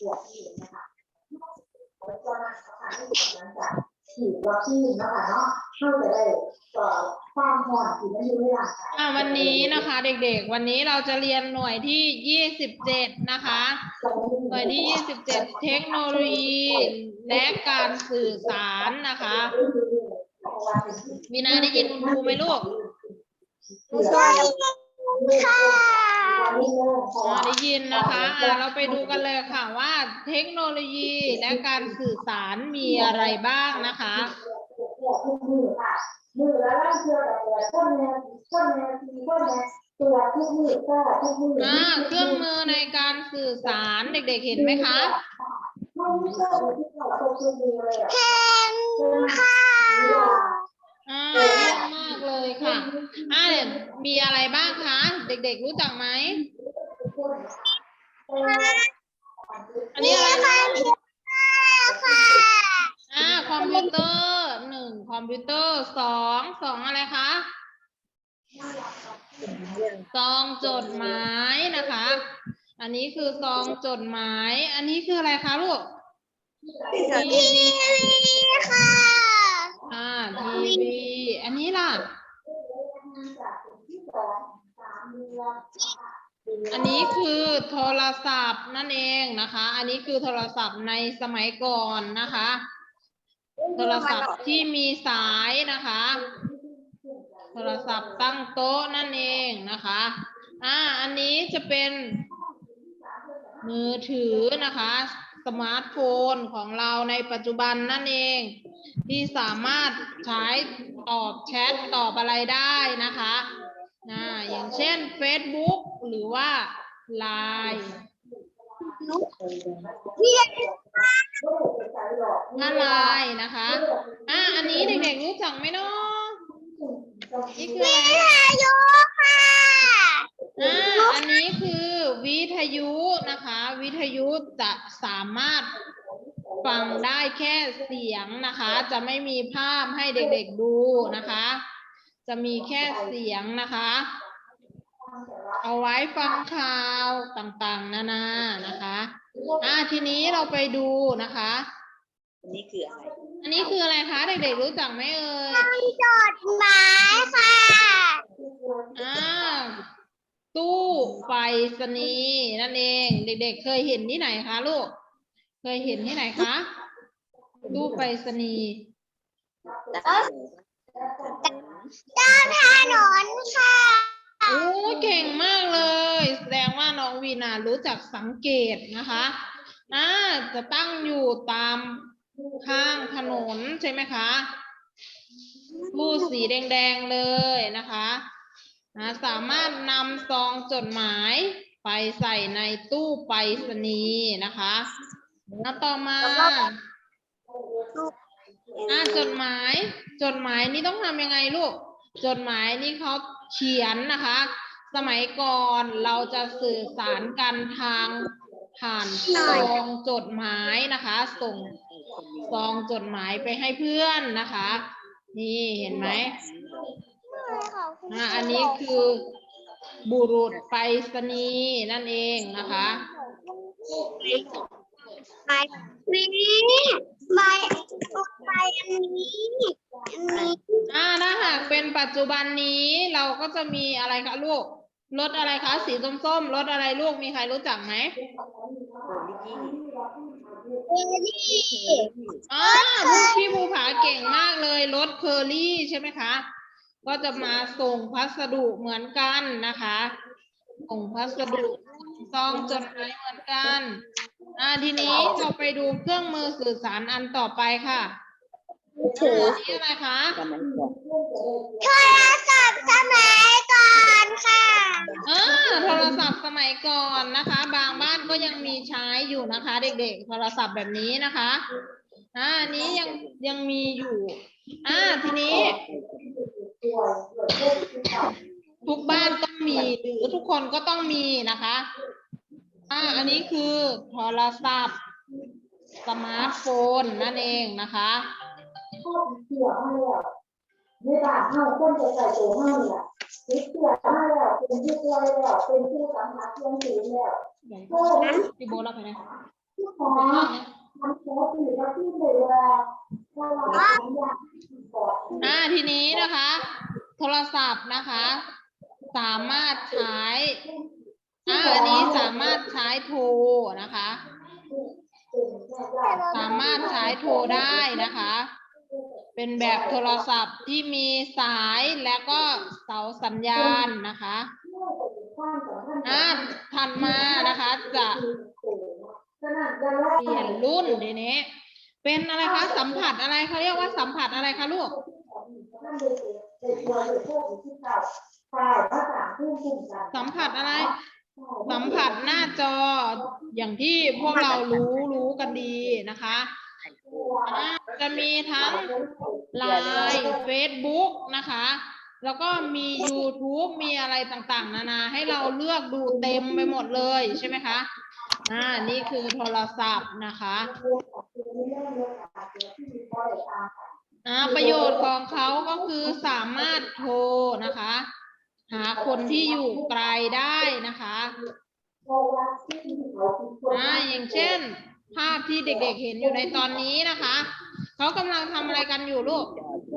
ตรวจที่นะคะแล้วก็นะคะหลังจากฉีดวัคซีนนะคะเนาะเข้าจะได้ต่อความห่อนที่มันอยู่ในร่างกายอ่าวันนี้นะคะเด็กๆ วันนี้เราจะเรียนหน่วยที่ยี่สิบเจ็ดนะคะ หน่วยที่ยี่สิบเจ็ดเทคโนโลยีและการสื่อสารนะคะมีนาได้ยินคุณครูไหมลูกค่ะ อ่าได้ยินนะคะอ่าเราไปดูกันเลยค่ะว่าเทคโนโลยีและการสื่อสารมีอะไรบ้างนะคะ มือค่ะมือแล้วร่างเชื่อแบบตัวต้นแนวต้นแนวทีต้นแนวตัวทุกมือก็ทุกมืออ่าเครื่องมือในการสื่อสารเด็กๆเห็นไหมคะไม่ใช่ที่เราตัวคือมือเลยอะอ่าเยี่ยมมากเลยค่ะอ่าเดี๋ยวมีอะไรบ้างคะเด็กๆรู้จักไหม อันนี้อะไรนะอ่าคอมพิวเตอร์หนึ่งคอมพิวเตอร์สองสองอะไรคะซองจดหมายนะคะ อันนี้คือซองจดหมาย อันนี้คืออะไรคะลูกทีวีอ่าทีวี อันนี้ล่ะ อันนี้คือโทรศัพท์นั่นเองนะคะ อันนี้คือโทรศัพท์ในสมัยก่อนนะคะ โทรศัพท์ที่มีสายนะคะ โทรศัพท์ตั้งโต๊ะนั่นเองนะคะ อ่า อันนี้จะเป็นมือถือนะคะสมาร์ทโฟนของเราในปัจจุบันนั่นเอง ที่สามารถใช้ตอบแชทตอบอะไรได้นะคะ อ่าอย่างเช่น Facebook หรือว่า Line หน้าไลน์นะคะอ่าอันนี้เด็กๆรู้จักไหมเนาะนี่คืออะไรอ่าอันนี้คือวิทยุนะคะ วิทยุจะสามารถฟังได้แค่เสียงนะคะ จะไม่มีภาพให้เด็กๆดูนะคะ จะมีแค่เสียงนะคะ เอาไว้ฟังข่าวต่างๆ นานานะคะอ่าทีนี้เราไปดูนะคะ อันนี้คืออะไร อันนี้คืออะไรคะ เด็กๆรู้จักไหมเอ่ยหมายค่ะอ่าตู้ไปรษณีย์นั่นเอง เด็ก ๆ เคยเห็นที่ไหนคะลูก เคยเห็นที่ไหนคะตู้ไปรษณีย์ ด้านหนูด้านถนนค่ะโอ้เก่งมากเลย แสดงว่าน้องวีนารู้จักสังเกตนะคะอ่าจะตั้งอยู่ตามข้างถนนใช่ไหมคะตู้สีแดงๆเลยนะคะนะสามารถนำซองจดหมายไปใส่ในตู้ไปรษณีย์นะคะแล้วต่อมา อ่าจดหมาย จดหมายนี่ต้องทำยังไงลูก จดหมายนี่เขาเขียนนะคะ สมัยก่อนเราจะสื่อสารกันทางผ่านซองจดหมายนะคะ ส่งซองจดหมายไปให้เพื่อนนะคะ นี่เห็นไหมอ่าอันนี้คือบุรุษไปรษณีย์นั่นเองนะคะ หมายนี้หมายหมายอันนี้อันนี้อ่าถ้าหากเป็นปัจจุบันนี้เราก็จะมีอะไรคะลูกรถอะไรคะสีส้มๆรถอะไรลูกมีใครรู้จักไหมโอลิกี้เอนี่อ่าลูกพี่ภูผาเก่งมากเลยรถเคอรี่ใช่ไหมคะ ก็จะมาส่งพัสดุเหมือนกันนะคะ ส่งพัสดุซองจดหมายเหมือนกัน อ่าทีนี้เราไปดูเครื่องมือสื่อสารอันต่อไปค่ะถืออันนี้อะไรคะสมัยก่อนโทรศัพท์สมัยก่อนค่ะเออโทรศัพท์สมัยก่อนนะคะ บางบ้านก็ยังมีใช้อยู่นะคะ เด็ก ๆ โทรศัพท์แบบนี้นะคะอ่าอันนี้ยังยังมีอยู่ อ่าทีนี้ ทุกบ้านต้องมีหรือทุกคนก็ต้องมีนะคะ อ่าอันนี้คือโทรศัพท์สมาร์ทโฟนนั่นเองนะคะเสือมาแล้วในบ้านเฮาคนจะใส่ตัวเฮาเนี่ยติดเสือมาแล้วเป็นผู้ป่วยแล้วเป็นผู้สัมผัสเสี่ยงสูงแล้วพี่โบรับไปนะขอมันโพสต์อยู่แล้วที่เลยว่าว่าเราอยาอ่าทีนี้นะคะ โทรศัพท์นะคะ สามารถใช้ อ่าอันนี้สามารถใช้โทรนะคะ สามารถใช้โทรได้นะคะ เป็นแบบโทรศัพท์ที่มีสายและก็เสาสัญญาณนะคะอ่าถัดมานะคะจะเปลี่ยนรุ่นทีนี้ เป็นอะไรคะสัมผัสอะไรเขาเรียกว่าสัมผัสอะไรคะลูกสัมผัสอะไร สัมผัสหน้าจออย่างที่พวกเรารู้รู้กันดีนะคะจะมีทั้งไลน์เฟซบุ๊กนะคะ แล้วก็มี YouTube มีอะไรต่างๆ นานาให้เราเลือกดูเต็มไปหมดเลยใช่ไหมคะอ่านี่คือโทรศัพท์นะคะอ่าประโยชน์ของเขาก็คือสามารถโทรนะคะ หาคนที่อยู่ไกลได้นะคะอ่าอย่างเช่น ภาพที่เด็กๆเห็นอยู่ในตอนนี้นะคะเขากำลังทำอะไรกันอยู่ลูก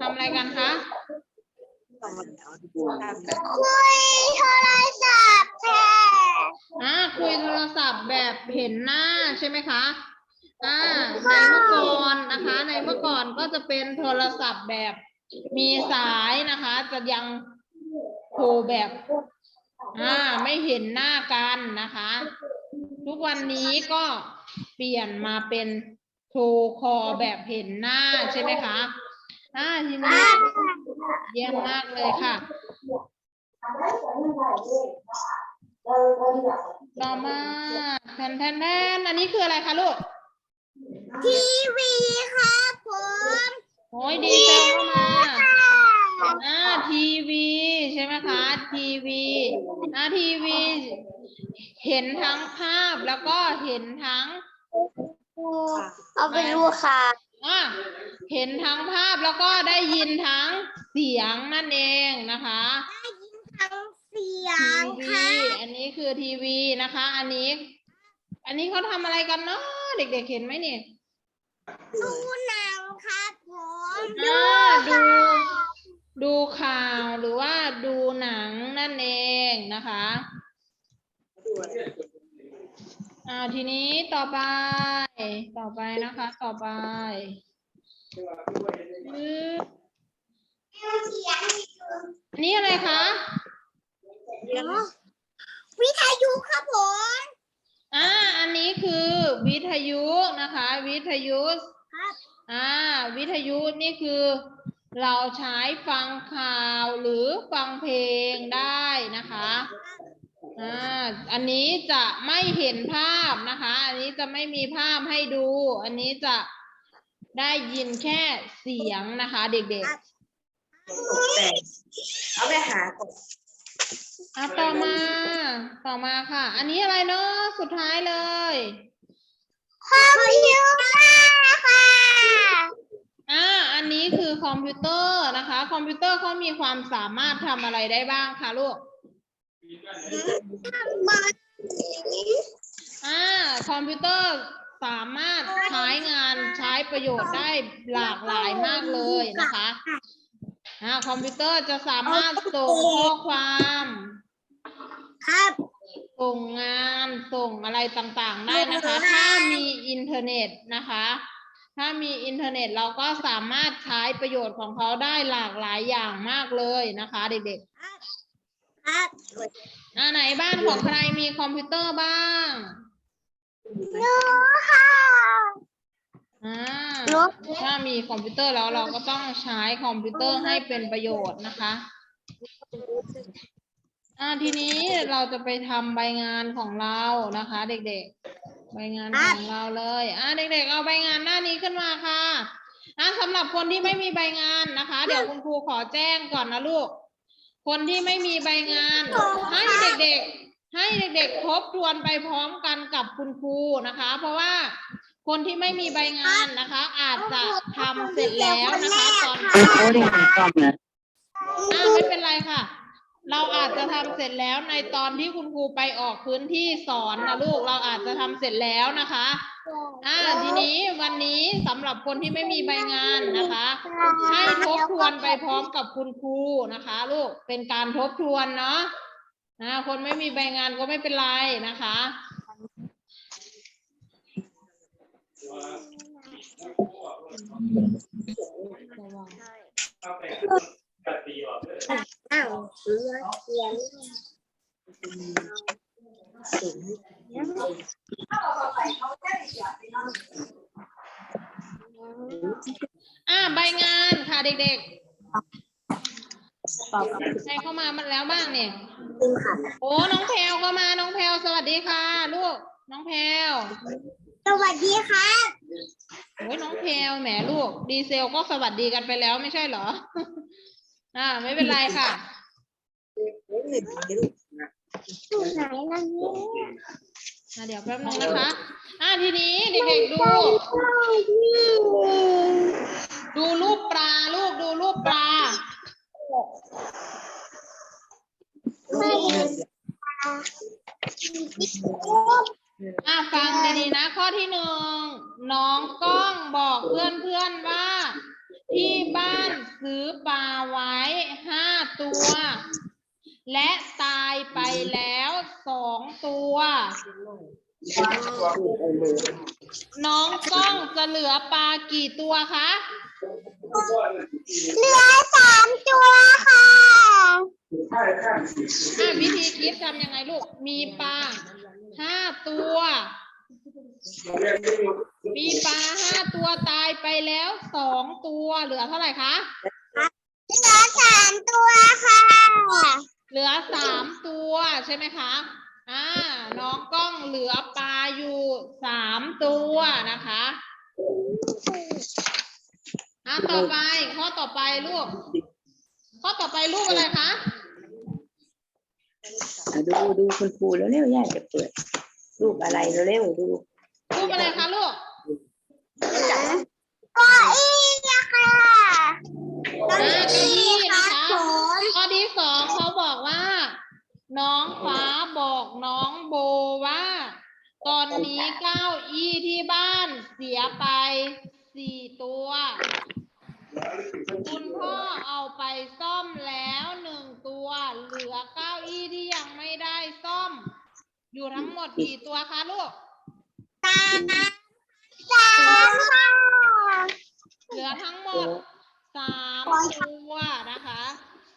ทำอะไรกันคะคุยโทรศัพท์ค่ะอ่าคุยโทรศัพท์แบบเห็นหน้าใช่ไหมคะอ่าในเมื่อก่อนนะคะ ในเมื่อก่อนก็จะเป็นโทรศัพท์แบบมีสายนะคะ จะยัง โทรแบบอ่าไม่เห็นหน้ากันนะคะ ทุกวันนี้ก็เปลี่ยนมาเป็นโทรคอลแบบเห็นหน้าใช่ไหมคะอ่าทีนี้เยี่ยมมากเลยค่ะ ต่อมาแทนแทนแทนอันนี้คืออะไรคะลูก ทีวีครับผม โอ้ยดีเซลเข้ามา อ่าทีวีใช่ไหมคะทีวีอ่าทีวี เห็นทั้งภาพแล้วก็เห็นทั้งเอาไปดูค่ะอ่าเห็นทั้งภาพแล้วก็ได้ยินทั้งเสียงนั่นเองนะคะทั้งเสียทีงวีค่ะอันนี้คือทีวีนะคะ อันนี้ อันนี้เขาทำอะไรกันเนาะเด็กๆเห็นไหมเนี่ยดูหนังครับผมอ่าดู ดูข่าวหรือว่าดูหนังนั่นเองนะคะอ่าทีนี้ต่อไป ต่อไปนะคะ ต่อไปอืมเสียงอันนี้อะไรคะวิทยุครับผมอ่าอันนี้คือวิทยุนะคะ วิทยุครับอ่า วิทยุนี่คือ เราใช้ฟังข่าวหรือฟังเพลงได้นะคะอ่าอันนี้จะไม่เห็นภาพนะคะ อันนี้จะไม่มีภาพให้ดู อันนี้จะได้ยินแค่เสียงนะคะ เด็กๆเอาไปหาก่อนๆอะต่อมาต่อมาค่ะ อันนี้อะไรเนาะสุดท้ายเลยคอมพิวเตอร์ค่ะ อ่า อันนี้ คือคอมพิวเตอร์นะคะ คอมพิวเตอร์เขามีความสามารถทำอะไรได้บ้างคะลูกมันอ่าคอมพิวเตอร์สามารถใช้งานใช้ประโยชน์ได้หลากหลายมากเลยนะคะอ่าคอมพิวเตอร์จะสามารถส่งข้อความ ครับส่งงานส่งอะไรต่างๆได้นะคะ ถ้ามีอินเทอร์เน็ตนะคะ ถ้ามีอินเทอร์เน็ตเราก็สามารถใช้ประโยชน์ของเขาได้หลากหลายอย่างมากเลยนะคะ เด็กๆครับอ่าไหนบ้านของใครมีคอมพิวเตอร์บ้างดูค่ะอ่าถ้ามีคอมพิวเตอร์แล้วเราก็ต้องใช้คอมพิวเตอร์ให้เป็นประโยชน์นะคะอ่าทีนี้เราจะไปทำใบงานของเรานะคะ เด็กๆ ใบงานของเราเลยอ่าเด็กๆเอาใบงานหน้านี้ขึ้นมาค่ะอ่าสำหรับคนที่ไม่มีใบงานนะคะ เดี๋ยวคุณครูขอแจ้งก่อนนะลูก คนที่ไม่มีใบงาน ให้เด็กๆ ให้เด็กๆทบทวนไปพร้อมกันกับคุณครูนะคะ เพราะว่าคนที่ไม่มีใบงานนะคะ อาจจะทำเสร็จแล้วนะคะตอน Recording in progress. อ่าไม่เป็นไรค่ะ เราอาจจะทำเสร็จแล้วในตอนที่คุณครูไปออกพื้นที่สอนนะลูกเราอาจจะทำเสร็จแล้วนะคะอ่าทีนี้วันนี้สำหรับคนที่ไม่มีใบงานนะคะ ให้ทบทวนไปพร้อมกับคุณครูนะคะ ลูกเป็นการทบทวนเนาะนะคนไม่มีใบงานก็ไม่เป็นไรนะคะ เสือเขียนอ่าใบงานค่ะเด็กๆใครเข้ามามันแล้วบ้างเนี่ยจริงค่ะโอ้น้องแพลวก็มาน้องแพลวสวัสดีค่ะ ลูก น้องแพลวสวัสดีครับโอ้ยน้องแพลวแหมลูก ดีเซลก็สวัสดีกันไปแล้วไม่ใช่เหรอ อ่า ไม่เป็นไรค่ะ อยู่ไหนล่ะเนี่ยอะเดี๋ยวแป๊บนึงนะคะ อ่าทีนี้เด็กๆดู ดูรูปปลาลูกดูรูปปลาไม่อะฟังดีๆนะ ข้อที่หนึ่งน้องก้องบอกเพื่อนๆว่า ที่บ้านซื้อปลาไว้ห้าตัว และตายไปแล้วสองตัว น้องก้องจะเหลือปลากี่ตัวคะเหลือสามตัวค่ะอะวิธีคิดทำยังไงลูก มีปลาห้าตัว มีปลาห้าตัวตายไปแล้วสองตัวเหลือเท่าไหร่คะ เหลือสามตัวค่ะ เหลือสามตัวใช่ไหมคะอ่าน้องกล้องเหลือปลาอยู่สามตัวนะคะอะต่อไปข้อต่อไปลูก ข้อต่อไปลูกอะไรคะอะดูดูคุณครูแล้วเร็วย่าจะเปิด รูปอะไรเร็วๆดูลูกอะไรคะลูกก็อีอะค่ะอ่าเก้าอี้นะคะ ผม ข้อที่สองเขาบอกว่า น้องฟ้าบอกน้องโบว่า ตอนนี้เก้าอี้ที่บ้านเสียไปสี่ตัว คุณพ่อเอาไปซ่อมแล้วหนึ่งตัว เหลือเก้าอี้ที่ยังไม่ได้ซ่อม อยู่ทั้งหมดกี่ตัวคะลูกสามสามค่ะเหลือทั้งหมดสามตัวนะคะ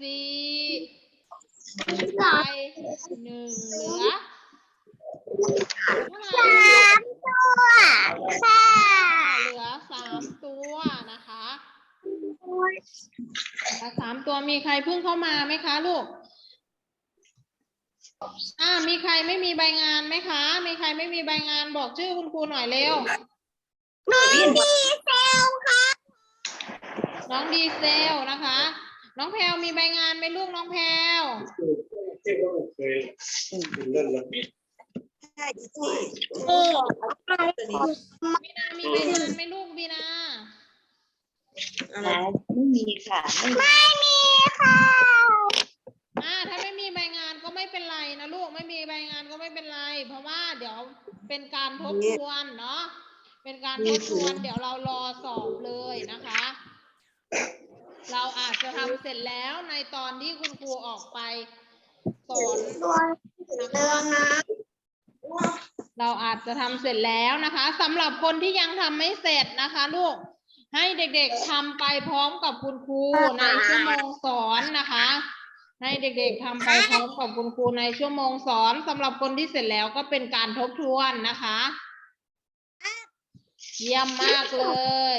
สี่ ไปหนึ่งเหลือเท่าไหร่สามตัวค่ะเหลือสามตัวนะคะเหลือสามตัวมีใครเพิ่งเข้ามาไหมคะลูก อ่า มีใครไม่มีใบงานไหมคะ มีใครไม่มีใบงานบอกชื่อคุณครูหน่อยเร็วมีดีเซลค่ะ น้องดีเซลนะคะ น้องแพลวมีใบงานไหมลูกน้องแพลวเออบีนามีใบงานไหมลูกบีนาอ่าไม่มีค่ะไม่มีไม่มีค่ะอ่าถ้าไม่มีใบงานก็ไม่เป็นไรนะลูกไม่มีใบงานก็ไม่เป็นไร เพราะว่าเดี๋ยวเป็นการทบทวนเนาะเป็นการทบทวน เดี๋ยวเรารอสอบเลยนะคะ เราอาจจะทำเสร็จแล้วในตอนที่คุณครูออกไปสอนตัวเตือนนะเราอาจจะทำเสร็จแล้วนะคะสำหรับคนที่ยังทำไม่เสร็จนะคะลูก ให้เด็กๆทำไปพร้อมกับคุณครูในชั่วโมงสอนนะคะ ให้เด็กๆทำไปพร้อมกับคุณครูในชั่วโมงสอนสำหรับคนที่เสร็จแล้วก็เป็นการทบทวนนะคะ เยี่ยมมากเลย